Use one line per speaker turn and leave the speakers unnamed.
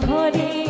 ঘরে